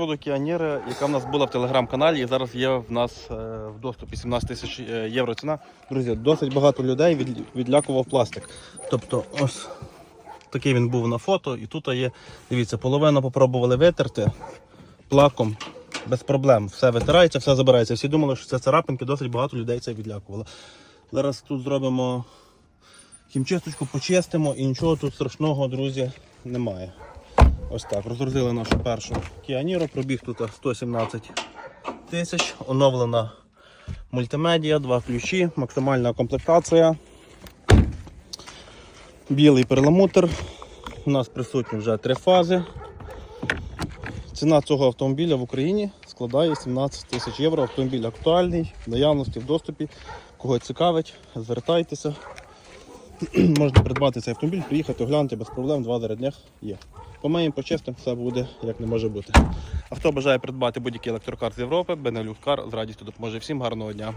Воду Кіанєра, яка в нас була в телеграм-каналі, і зараз є в нас е, в доступі 17 тисяч е, євро ціна. Друзі, досить багато людей відлякував пластик. Тобто, ось такий він був на фото, і тут є, дивіться, половину попробували витерти плаком. Без проблем. Все витирається, все забирається. Всі думали, що це царапинки, досить багато людей це відлякувало. Зараз тут зробимо хімчисточку, почистимо і нічого тут страшного, друзі, немає. Ось так, розгрузили нашу першу Кіаніру, пробіг тут 117 тисяч, оновлена мультимедіа, два ключі, максимальна комплектація. Білий перламутр. У нас присутні вже три фази. Ціна цього автомобіля в Україні складає 17 тисяч євро. Автомобіль актуальний, в наявності в доступі. Кого цікавить, звертайтеся. Можна придбати цей автомобіль, приїхати, оглянути без проблем, два днях є. Помиємо, почистимо, все буде як не може бути. А хто бажає придбати будь-який електрокар з Європи, Benelux Кар, з радістю допоможе всім. Гарного дня.